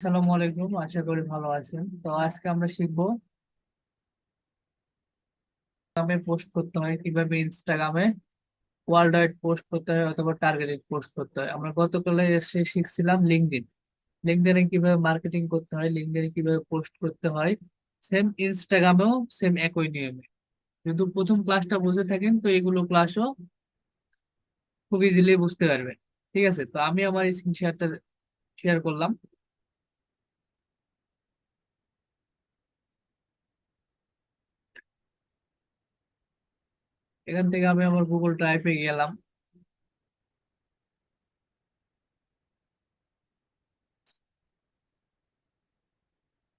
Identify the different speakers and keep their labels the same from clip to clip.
Speaker 1: আসসালামু আলাইকুম, আশা করি ভালো আছেন। তো আজকে আমরা শিখব ইনস্টাগ্রামে পোস্ট করতে হয়, কীভাবে ইনস্টাগ্রামে ওয়ার্ল্ড ওয়াইড পোস্ট করতে হয় অথবা টার্গেটেড পোস্ট করতে হয়। আমরা গতকালে এসে শিখছিলাম লিঙ্কডইন লিঙ্কডইনে কীভাবে মার্কেটিং করতে হয় লিঙ্কডইনে কীভাবে পোস্ট করতে হয় সেম ইনস্টাগ্রামেও সেম একই নিয়মে। যদি প্রথম ক্লাসটা বুঝে থাকেন, তো এগুলো ক্লাসও খুব ইজিলি বুঝতে পারবেন। ঠিক আছে, তো আমি আমার স্ক্রিন শেয়ারটা শেয়ার করলাম। এখান থেকে আমি আমার গুগল ড্রাইভে গেলাম।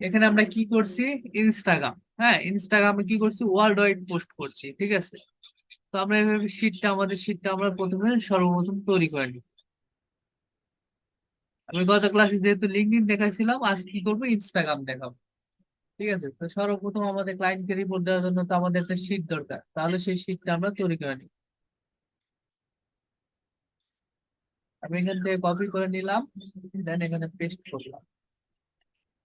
Speaker 1: এখানে আমরা কি করছি? ইনস্টাগ্রাম হ্যাঁ ইনস্টাগ্রামে কি করছি? ওয়ার্ল্ড ওয়াইড পোস্ট করছি, ঠিক আছে? তো আমরা এভাবে শীটটা আমাদের শীটটা আমরা প্রথমে সর্বপ্রথম তৈরি করে নিই। আমি গত ক্লাসে যেহেতু লিঙ্কডইন দেখাচ্ছিলাম, আজ কি করব? ইনস্টাগ্রাম দেখাবো। ঠিক আছে? তো সর্বপ্রথম আমাদের ক্লায়েন্টকে রিপোর্ট দেওয়ার জন্য তো আমাদের একটা শীট দরকার। তাহলে সেই শীটটা আমরা তৈরি করে নিই। আমি এখান থেকে কপি করে নিলাম দেন এখানে পেস্ট করলাম।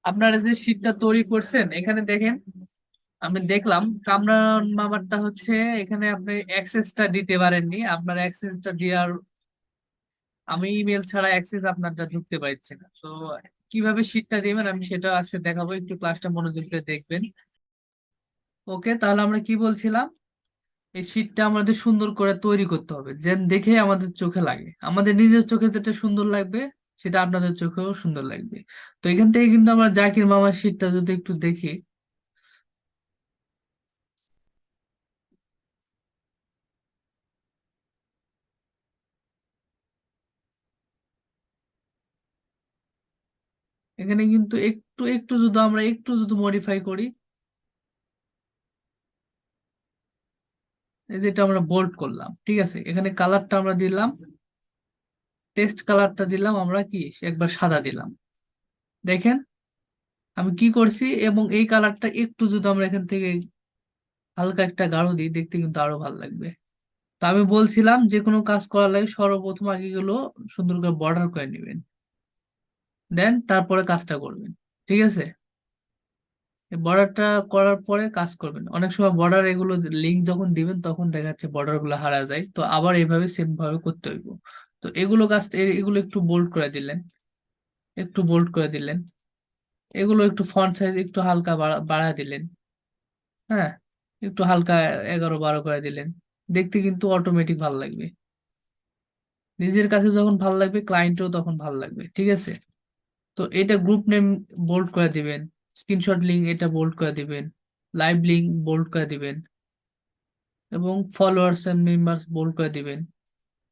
Speaker 1: আপনারা যে শীটটা তৈরি করছেন, এখানে দেখেন, আমি দেখলাম, কামরান মামারটা হচ্ছে, এখানে আপনি অ্যাক্সেসটা দিতে পারেননি। আপনার অ্যাক্সেসটা দেওয়ার, আমি ইমেল ছাড়া অ্যাক্সেস আপনারটা ঢুকতে পারছি না। তো কীভাবে শীটটা দিবেন আমি সেটা আজকে দেখাবো একটু ক্লাসটা মনোযোগ দিয়ে দেখবেন। ওকে তাহলে আমরা কি বলছিলাম? এই শীটটা আমাদের সুন্দর করে তৈরি করতে হবে যেন দেখে আমাদের চোখে লাগে। আমাদের নিজের চোখে যেটা সুন্দর লাগবে সেটা আপনাদের চোখেও সুন্দর লাগবে। তো এখান থেকে কিন্তু আমরা জাকির মামার শীটটা যদি একটু দেখি এখানে কিন্তু একটু একটু যদি আমরা একটু যদি মডিফাই করি, এই যেটা আমরা বোল্ড করলাম, ঠিক আছে? এখানে কালারটা আমরা দিলাম টেস্ট কালারটা দিলাম, আমরা কি? একবার সাদা দিলাম। দেখেন, আমি কি করছি? এবং এই কালারটা একটু যদি আমরা এখান থেকে হালকা একটা গাঢ় দিই, দেখতে কিন্তু আরও ভালো লাগবে। তো আমি বলছিলাম যে কোনো কাজ করার লাগে সর্বপ্রথম আগে গুলো সুন্দর করে বর্ডার করে নেবেন। দেন তারপরে কাজটা করবেন, ঠিক আছে? বর্ডারটা করার পরে কাজ করবেন। অনেক সময় বর্ডার এগুলো লিঙ্ক যখন দিবেন, তখন দেখা যাচ্ছে বর্ডারগুলো হারা যায়। তো আবার এইভাবে সেম ভাবে করতে হইব। তো এগুলো কাজ এগুলো একটু বোল্ড করে দিলেন। একটু বোল্ড করে দিলেন। এগুলো একটু ফন্ট সাইজ একটু হালকা বাড়া দিলেন। হ্যাঁ? একটু হালকা এগারো বারো করে দিলেন। দেখতে কিন্তু অটোমেটিক ভালো লাগবে। নিজের কাছে যখন ভালো লাগবে ক্লায়েন্টও তখন ভালো লাগবে, ঠিক আছে? তো এটা গ্রুপ নেম বোল্ড করে দিবেন। স্ক্রিনশট লিঙ্ক এটা বোল্ড করে দিবেন। লাইভ লিঙ্ক বোল্ড করে দিবেন। এবং ফলোয়ার্স এন্ড মেম্বার্স বোল্ড করে দিবেন।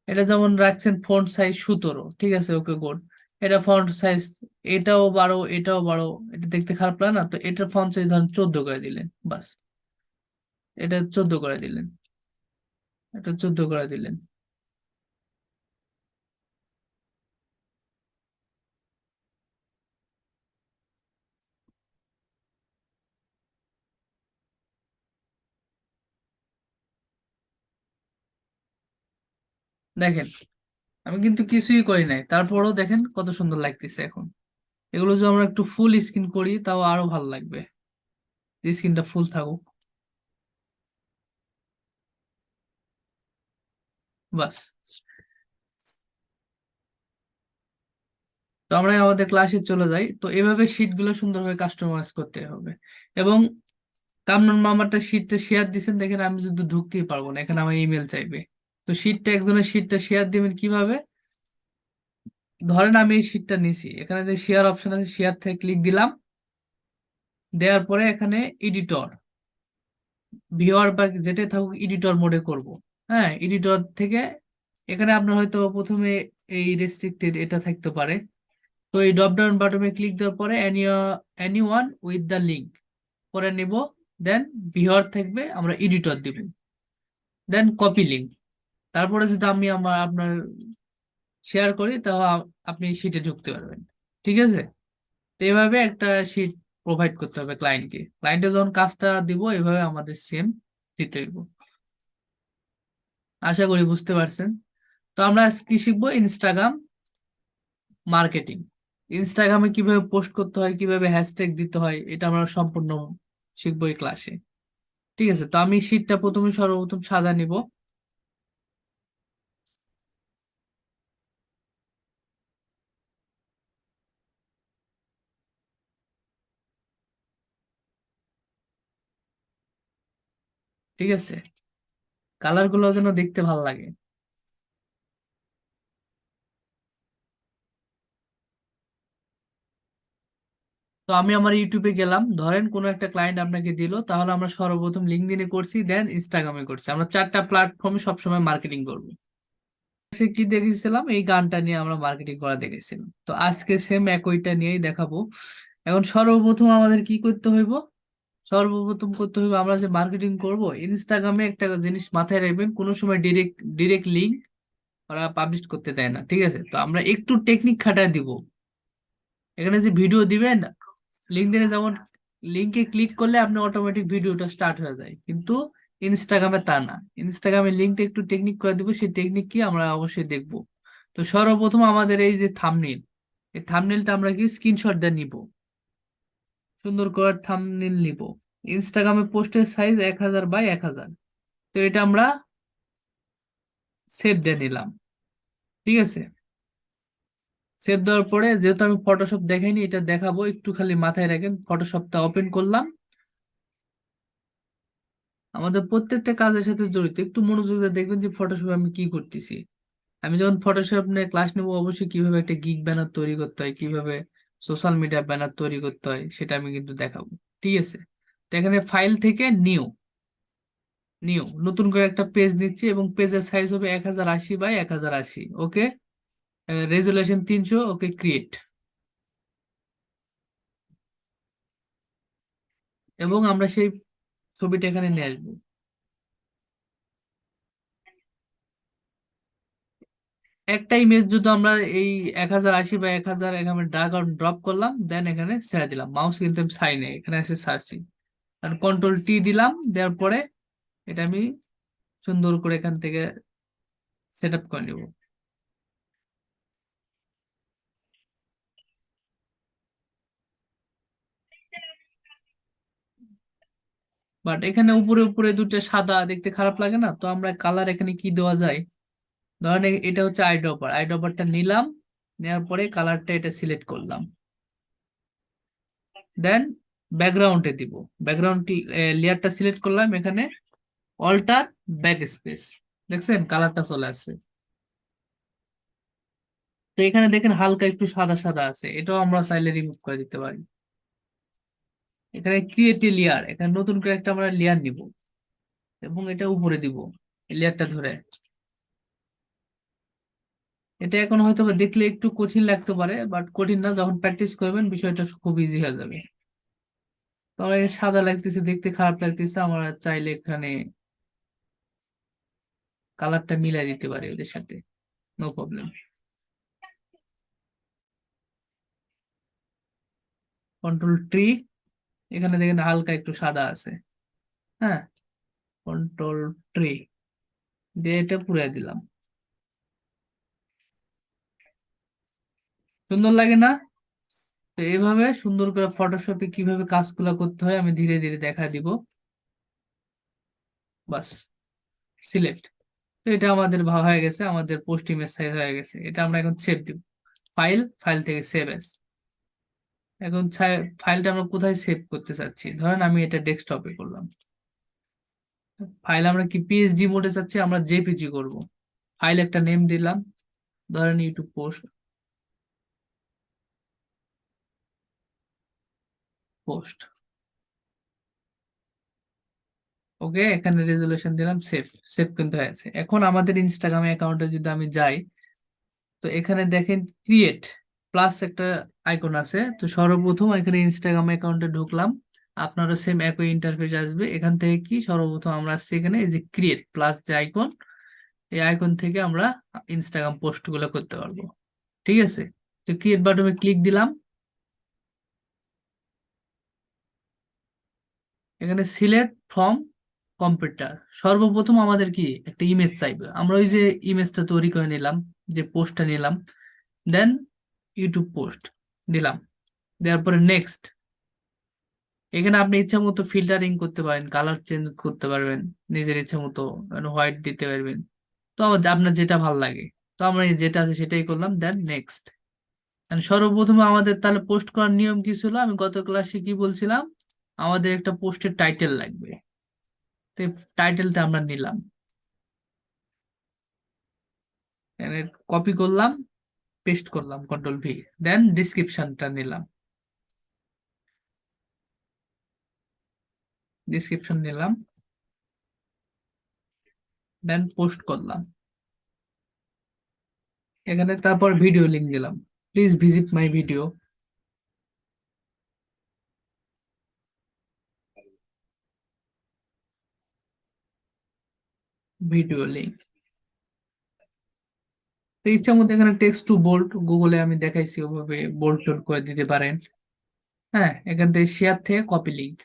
Speaker 1: এটা যেমন রাখছেন ফন্ট সাইজ সতেরো, ঠিক আছে? ওকে গুড এটা ফন্ট সাইজ এটাও বারো এটাও বারো। এটা দেখতে খারাপ লাগে না? তো এটার ফন্ট সাইজ ধরেন চোদ্দ করে দিলেন, বাস। এটা চোদ্দ করে দিলেন। এটা চোদ্দ করে দিলেন। দেখেন, আমি কিন্তু কিছুই করি নাই। তারপরেও দেখেন কত সুন্দর লাগতেছে এখন। এগুলো যদি আমরা একটু ফুল স্ক্রিন করি, তাও আরও ভালো লাগবে। স্ক্রিনটা ফুল থাকুক। বাস। তো আমরা আমাদের ক্লাসে চলে যাই। তো এভাবে শীটগুলো সুন্দরভাবে কাস্টমাইজ করতে হবে। এবং কামরান মামারটা শীটটা শেয়ার দিচ্ছেন দেখেন আমি যদি ঢুকতেই পারব না। এখানে আমার ইমেল চাইবে। তো শীটটা একজনের শীটটা শেয়ার দিবেন কীভাবে? ধরেন আমি এই শীটটা নিছি, এখানে যে শেয়ার অপশন আছে শেয়ার থেকে ক্লিক দিলাম। দেওয়ার পরে এখানে এডিটর ভিওয়ার বা যেটাই থাকুক এডিটর মোডে করব। হ্যাঁ এডিটর থেকে এখানে আপনার হয়তো প্রথমে এই রেস্ট্রিক্টেড এটা থাকতে পারে। তো এই ড্রপ ডাউন বাটনে ক্লিক দেওয়ার পরে any one with the link করে নিব। দেন ভিওয়ার থাকবে, আমরা এডিটর দিব। দেন কপি লিঙ্ক তারপরে যদি আমি আমার, আপনার শেয়ার করি তাহলে আপনি শিটে ঢুকতে পারবেন। ঠিক আছে? তো এভাবে একটা শিট প্রোভাইড করতে হবে ক্লায়েন্টকে ক্লায়েন্টে যখন কাজটা দিব, এভাবে আমাদের সেম দিতে হইব। আশা করি বুঝতে পারছেন? তো আমরা কি শিখব? ইনস্টাগ্রাম মার্কেটিং ইনস্টাগ্রামে কীভাবে পোস্ট করতে হয়, কীভাবে হ্যাশট্যাগ দিতে হয়, এটা আমরা সম্পূর্ণ শিখব এই ক্লাসে ঠিক আছে? তো আমি শীটটা প্রথমে সর্বপ্রথম সাদা নিব। ঠিক আছে? কালারগুলো যেন দেখতে ভালো লাগে। তো আমি আমার ইউটিউবে গেলাম। ধরেন কোনো একটা ক্লায়েন্ট আপনাকে দিল, তাহলে আমরা সর্বপ্রথম লিঙ্কডিনে করছি দেন ইনস্টাগ্রামে করছি। আমরা চারটা প্ল্যাটফর্মে সবসময় মার্কেটিং করব। কি দেখেছিলাম? এই গানটা নিয়ে আমরা মার্কেটিং করা দেখেছিলাম। তো আজকে সেম একইটা নিয়েই দেখাবো। এখন সর্বপ্রথম আমাদের কি করতে হইব? সর্বপ্রথম করতে হবে আমরা যে মার্কেটিং করব ইনস্টাগ্রামে একটা জিনিস মাথায় রাখবেন, কোনো সময় ডিরেক্ট ডিরেক্ট লিঙ্ক ওরা পাবলিশ করতে দেয় না, ঠিক আছে? তো আমরা একটু টেকনিক খাটায় দিব। এখানে যে ভিডিও দিবেন লিঙ্কডইনে যেমন লিঙ্কে ক্লিক করলে আপনি অটোমেটিক ভিডিওটা স্টার্ট হয়ে যায়, কিন্তু ইনস্টাগ্রামে তা না। ইনস্টাগ্রামে লিঙ্কটা একটু টেকনিক করে দিব, সেই টেকনিক কি আমরা অবশ্যই দেখব। তো সর্বপ্রথম আমাদের এই যে থামনেল এই থামনেলটা আমরা কি স্ক্রিনশট দিয়ে নিব। সুন্দর করে থামনেল নিব। ইনস্টাগ্রামে পোস্টের সাইজ এক হাজার বাই এক হাজার। তো এটা আমরা সেভ দিয়ে নিলাম। ঠিক আছে? সেভ দেওয়ার পরে যেহেতু আমি ফটোশপ দেখাইনি, এটা দেখাবো। একটু খালি মাথায় রাখেন ফটোশপটা ওপেন করলাম। আমাদের প্রত্যেকটা কাজের সাথে জড়িত। একটু মনোযোগ দিয়ে দেখবেন যে ফটোশপ আমি কি করতেছি। আমি যখন ফটোশপ নিয়ে ক্লাস নেব, অবশ্যই কীভাবে একটা গিগ ব্যানার তৈরি করতে হয়, কীভাবে সোশ্যাল মিডিয়া ব্যানার তৈরি করতে হয়, সেটা আমি কিন্তু দেখাবো। ঠিক আছে? এখানে ফাইল থেকে নিউ নিউ নতুন করে একটা পেজ নিচ্ছি এবং পেজের সাইজ হবে এক হাজার আশি বাই এক হাজার আশি ওকে রেজুলেশন তিনশো ওকে ক্রিয়েট এবং আমরা সেই ছবিটা এখানে নিয়ে আসব। একটা ইমেজ যদি আমরা এই এক হাজার আশি বা এক হাজার এখানে ড্রাগ ড্রপ করলাম দেন এখানে ছেড়ে দিলাম। মাউস কিন্তু সাইনে এখানে এসে সার্চি আর কন্ট্রোল টি দিলাম, দেওয়ার পরে এটা আমি সুন্দর করে এখান থেকে সেট আপ করে নিব। বাট এখানে উপরে উপরে দুটো সাদা দেখতে খারাপ লাগে না? তো আমরা কালার এখানে কি দেওয়া যায়? ধরেন এটা হচ্ছে আই ড্রপার আই ড্রপারটা নিলাম নেওয়ার পরে কালারটা এটা সিলেক্ট করলাম। দেন ব্যাকগ্রাউন্ডে দিব। ব্যাকগ্রাউন্ড লেয়ারটা সিলেক্ট করলাম এখানে। অল্টার ব্যাক স্পেস দেখছেন? কালারটা চলে আসছে। তো এখানে দেখেন হালকা একটু সাদা সাদা আছে। এটাও আমরা চাইলে রিমুভ করে দিতে পারি। এখানে ক্রিয়েট লেয়ার এখানে নতুন করে একটা আমরা লেয়ার নিব। এবং এটা উপরে দিব লেয়ারটা ধরে। এটা এখন হয়তো দেখলে একটু কঠিন লাগতে পারে বাট কঠিন না। যখন প্র্যাকটিস করবেন, বিষয়টা খুব ইজি হয়ে যাবে। তবে সাদা লাগতেছে, দেখতে খারাপ লাগতেছে, আমরা চাইলে এখানে কালারটা মিলাই দিতে পারি ওদের সাথে। নো প্রবলেম কন্ট্রোল ট্রি এখানে দেখেন হালকা একটু সাদা আছে। হ্যাঁ? কন্ট্রোল ট্রি দিয়ে এটা পুড়ে দিলাম। সুন্দর লাগে না? এইভাবে সুন্দর করে ফটোশপে কীভাবে কাজগুলো করতে হয় আমি ধীরে ধীরে দেখা দিব। বাস সিলেক্ট তো এটা আমাদের ভালো হয়ে গেছে, আমাদের পোস্ট ইমেজ সাইজ হয়ে গেছে। এটা আমরা এখন সেভ দিব। ফাইল ফাইল থেকে সেভ এস এখন ফাইলটা আমরা কোথায় সেভ করতে চাচ্ছি? ধরেন আমি এটা ডেস্কটপে করলাম। ফাইল আমরা কি পিএইচডি মোডে চাচ্ছি? আমরা জেপিজি করব। ফাইল একটা নেম দিলাম। ধরেন ইউটিউব পোস্ট পোস্ট ওকে এখানে রেজুলেশন দিলাম সেভ সেভ কিন্তু হয়েছে। এখন আমাদের ইনস্টাগ্রাম অ্যাকাউন্টে যদি আমি যাই, তো এখানে দেখেন ক্রিয়েট প্লাস একটা আইকন আছে। তো সর্বপ্রথম এখানে ইনস্টাগ্রাম অ্যাকাউন্টে ঢুকলাম। আপনারও সেম একই ইন্টারফেস আসবে। এখান থেকে কি? সর্বপ্রথম আমরা আসছি এখানে, এই যে ক্রিয়েট প্লাস যে আইকন এই আইকন থেকে আমরা ইনস্টাগ্রাম পোস্টগুলো করতে পারব। ঠিক আছে? তো ক্রিয়েট বাটনে ক্লিক দিলাম। এখানে সিলেক্ট ফ্রম কম্পিউটার। সর্বপ্রথম আমাদের কি? একটা ইমেজ চাইবে। আমরা ওই যে ইমেজটা তৈরি করে নিলাম, যে পোস্টটা নিলাম দেন ইউটিউব পোস্ট দিলাম দেওয়ার পরে নেক্সট এখানে আপনি ইচ্ছা মতো ফিল্টারিং করতে পারেন কালার চেঞ্জ করতে পারবেন, নিজের ইচ্ছা মতো হোয়াইট দিতে পারবেন। তো আপনার যেটা ভালো লাগে। তো আমরা যেটা আছে সেটাই করলাম দেন নেক্সট সর্বপ্রথম আমাদের তাহলে পোস্ট করার নিয়ম কি ছিল? আমি গত ক্লাসে কি বলছিলাম? আমাদের একটা পোস্টের টাইটেল লাগবে। তো টাইটেলটা আমরা নিলাম। কপি করলাম পেস্ট করলাম কন্ট্রোল ভি দেন ডিসক্রিপশনটা নিলাম। ডিসক্রিপশন নিলাম। দেন পোস্ট করলাম। এখানে তারপর ভিডিও লিঙ্ক দিলাম। Please visit my video video link তো ইচ্ছা মতো এখানে টেক্সট টু বোল্ট গুগলে আমি দেখাইছি, ওভাবে বোল্ট টোল্ড করে দিতে পারেন। হ্যাঁ এখান থেকে শেয়ার থেকে copy link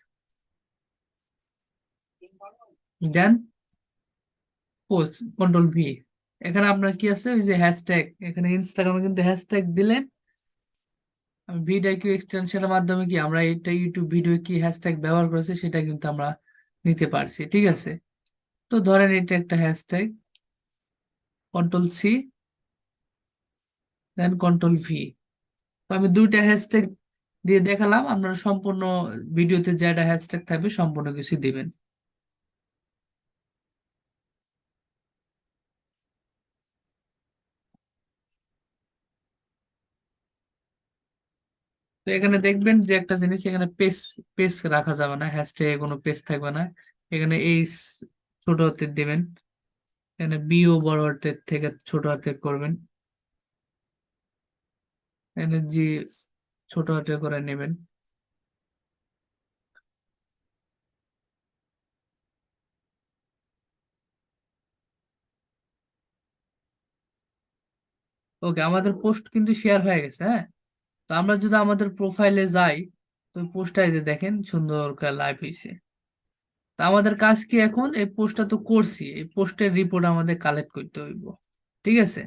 Speaker 1: then post control V এখানে আপনার কি আছে? ওই যে হ্যাশট্যাগ এখানে ইনস্টাগ্রামে কিন্তু হ্যাশট্যাগ দিলেন। ভিডিও কিউ এক্সটেনশনের মাধ্যমে কি আমরা এটা ইউটিউব ভিডিও কি হ্যাশট্যাগ ব্যবহার করেছে সেটা কিন্তু আমরা নিতে পারছি, ঠিক আছে? তো ধরেন এটা একটা hashtag control C then control V তো আমি দুইটা হ্যাশট্যাগ দিয়ে দেখালাম, আপনারা সম্পূর্ণ ভিডিওতে যেটা হ্যাশট্যাগ থাকবে সম্পূর্ণ কিছু দিবেন। তো এখানে দেখবেন যে একটা জিনিস, এখানে পেস পেস রাখা যাবে না, হ্যাশট্যাগে কোনো পেস থাকবে না। এখানে এই ছোট হাতের দিবেন। এখানে বিও বড় হাতের থেকে ছোট হাতের করবেন। এখানে জি ছোট হাতের করে নেবেন। ওকে আমাদের পোস্ট কিন্তু শেয়ার হয়ে গেছে হ্যাঁ? তো আমরা যদি আমাদের প্রোফাইলে যাই, তো পোস্টটাই যে দেখেন, সুন্দর লাইভ হয়েছে তা আমাদের কাজ কি এখন? এই পোস্টটা তো করছি। এই পোস্টের রিপোর্ট আমাদের কালেক্ট করতে হইব। ঠিক আছে?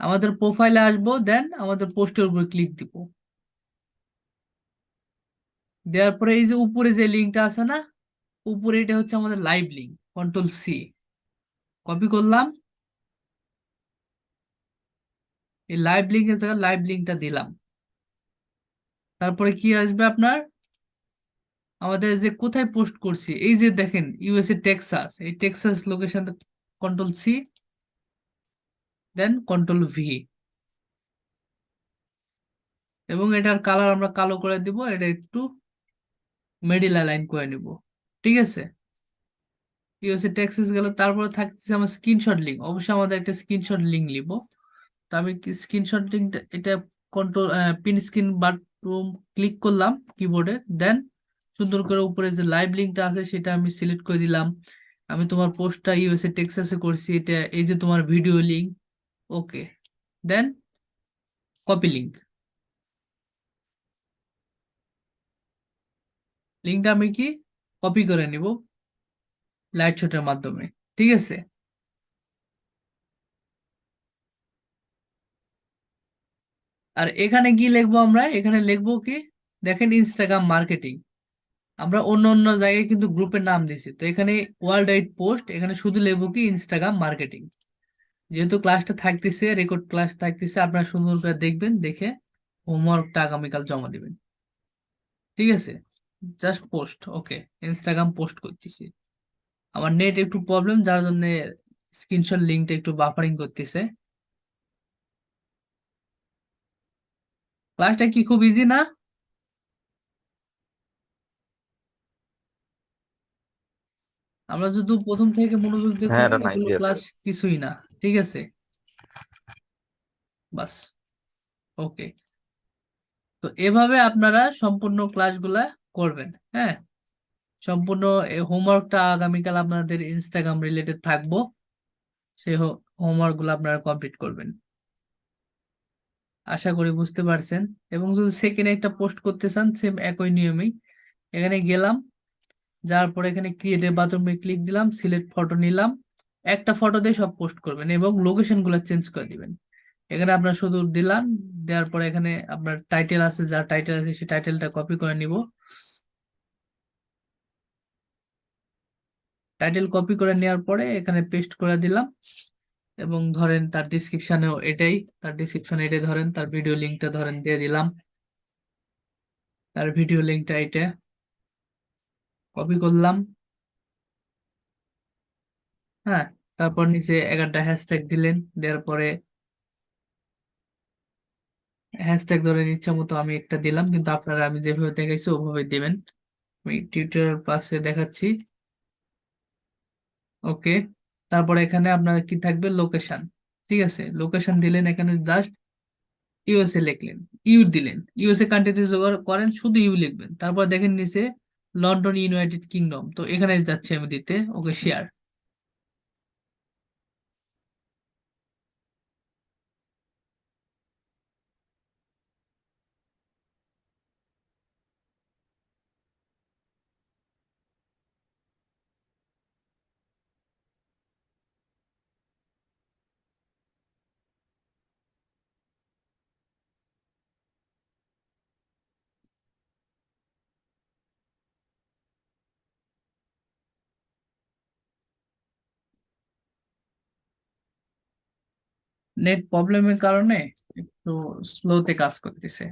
Speaker 1: আমাদের প্রোফাইলে আসব দেন আমাদের পোস্টের উপর ক্লিক দিব। দেওয়ার পরে এই যে উপরে যে লিঙ্কটা আছে না, উপরে এটা হচ্ছে আমাদের live link control C copy করলাম। এই লাইভ লিঙ্কের জায়গায় লাইভ লিঙ্কটা দিলাম। তারপরে কি আসবে আপনার? আমাদের যে কোথায় পোস্ট করছি, এই যে দেখেন ইউএসএ টেক্সাস এই Texas location control C then control V এবং এটার কালার আমরা কালো করে দিব, এটা একটু মিডিল লাইন করে নিব। ঠিক আছে? ইউএসএ টেক্সাস গেল, তারপরে থাকছে আমার স্ক্রিনশট লিঙ্ক অবশ্যই আমাদের একটা স্ক্রিনশট লিঙ্ক নিব। তো আমি স্ক্রিনশট এটা control pin screen button click করলাম কিবোর্ডে দেন সুন্দর করে উপরে যে লাইভ লিঙ্কটা আছে সেটা আমি সিলেক্ট করে দিলাম। আমি তোমার পোস্টটা ইউএসএ টেক্সাসে করছি, এটা এই যে তোমার video link okay then copy link লিঙ্কটা আমি কি কপি করে নিব লাইট শটের মাধ্যমে, ঠিক আছে? আর এখানে কি লিখব আমরা? এখানে লিখব কি? দেখেন ইনস্টাগ্রাম মার্কেটিং আমরা অন্য অন্য জায়গায় কিন্তু গ্রুপের নাম দিছি তো এখানে ওয়ার্ল্ড ওয়াইড পোস্ট এখানে শুধু লিখব কি? ইনস্টাগ্রাম মার্কেটিং যেহেতু ক্লাসটা থাকতেছে রেকর্ড ক্লাস থাকতেছে, আপনারা সুন্দর করে দেখবেন, দেখে হোমওয়ার্কটা আগামীকাল জমা দিবেন। ঠিক আছে? Just post okay Instagram post করতেছি। আমার নেট একটু প্রবলেম যার জন্য স্ক্রিনশট লিঙ্কটা একটু বাফারিং করতেছে। ক্লাসটা কি খুব ইজি না? আমরা যদি প্রথম থেকে মনোযোগ দিয়ে
Speaker 2: হ্যাঁ,
Speaker 1: করি
Speaker 2: এটা
Speaker 1: এগুলো
Speaker 2: 90
Speaker 1: ক্লাস কিছুই না ঠিক আছে? বাস ওকে তো এভাবে আপনারা সম্পূর্ণ ক্লাসগুলা করবেন হ্যাঁ? সম্পূর্ণ হোমওয়ার্কটা আগামীকাল আপনাদের ইনস্টাগ্রাম রিলেটেড থাকব সেই হোমওয়ার্কগুলো আপনারা কমপ্লিট করবেন। আশা করি বুঝতে পারছেন। এবং যদি সেকেন্ড একটা পোস্ট করতে চান সেম একই নিয়মেই। এখানে গেলাম, যাওয়ার পরে এখানে ক্রিয়েট বাথরুমে ক্লিক দিলাম সিলেক্ট ফটো নিলাম। একটা ফটো দিয়ে সব পোস্ট করবেন এবং লোকেশনগুলো চেঞ্জ করে দিবেন। এখানে আপনার শুধু দিলাম, দেওয়ার পরে এখানে আপনার টাইটেল আছে যার টাইটেল আছে সেই টাইটেলটা কপি করে নিব। টাইটেল কপি করে নেওয়ার পরে এখানে পেস্ট করে দিলাম। এবং ধরেন তার ডিসক্রিপশনেও এটাই, তার ডিসক্রিপশনে এটাই ধরেন, তার ভিডিও লিঙ্কটা ধরেন দিয়ে দিলাম। তার ভিডিও লিঙ্কটা এটা কপি করলাম। হ্যাঁ তারপর নিচে এগারোটা হ্যাশট্যাগ দিলেন, দেওয়ার পরে হ্যাশট্যাগ ধরে ইচ্ছা মতো আমি একটা দিলাম, কিন্তু আপনারা আমি যেভাবে দেখাইছি ওভাবে দিবেন। আমি টিউটোরিয়াল পাশে দেখাচ্ছি। ওকে তারপরে এখানে আপনার কি থাকবে? লোকেশন ঠিক আছে? লোকেশন দিলেন এখানে জাস্ট ইউএসএ লিখলেন। ইউ দিলেন। ইউএসএ কান্ট্রিতে করেন, শুধু ইউ লিখবেন। তারপর দেখেন নিচে লন্ডন ইউনাইটেড কিংডম তো এখানে যাচ্ছি আমি দিতে। ওকে শেয়ার নেট প্রবলেমের কারণে একটু স্লোতে কাজ করতেছে।